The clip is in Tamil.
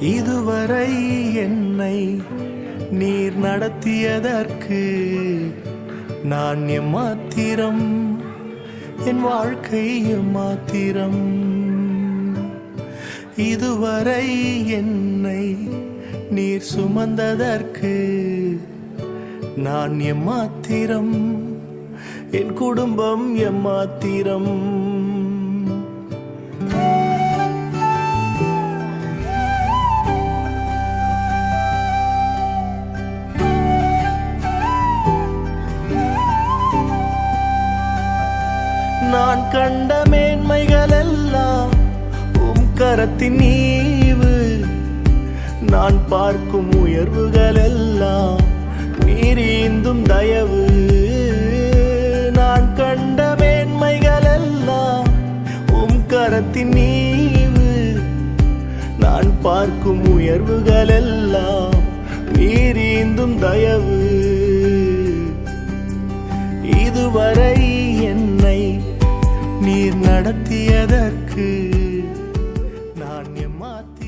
இதுவரை என்னை நீர் நடத்தியதற்கு நான் எம்மாத்திரம் என் வாழ்க்கை எம்மாத்திரம். இதுவரை என்னை நீர் சுமந்ததற்கு நான் எம்மாத்திரம் என் குடும்பம் எம்மாத்திரம். நான் கண்ட மேன்மைகள் எல்லாம் உம் கரத்தின் நீவு நான் பார்க்கும் உயர்வுகள் எல்லாம் நீரீந்தும் தயவு. நான் கண்ட மேன்மைகள் எல்லாம் உம் கரத்தின் நீவு நான் பார்க்கும் உயர்வுகள் எல்லாம் நீரீந்தும் தயவு. இதுவரை என்னை நடத்தியதற்கு நான் எம்மாத்தி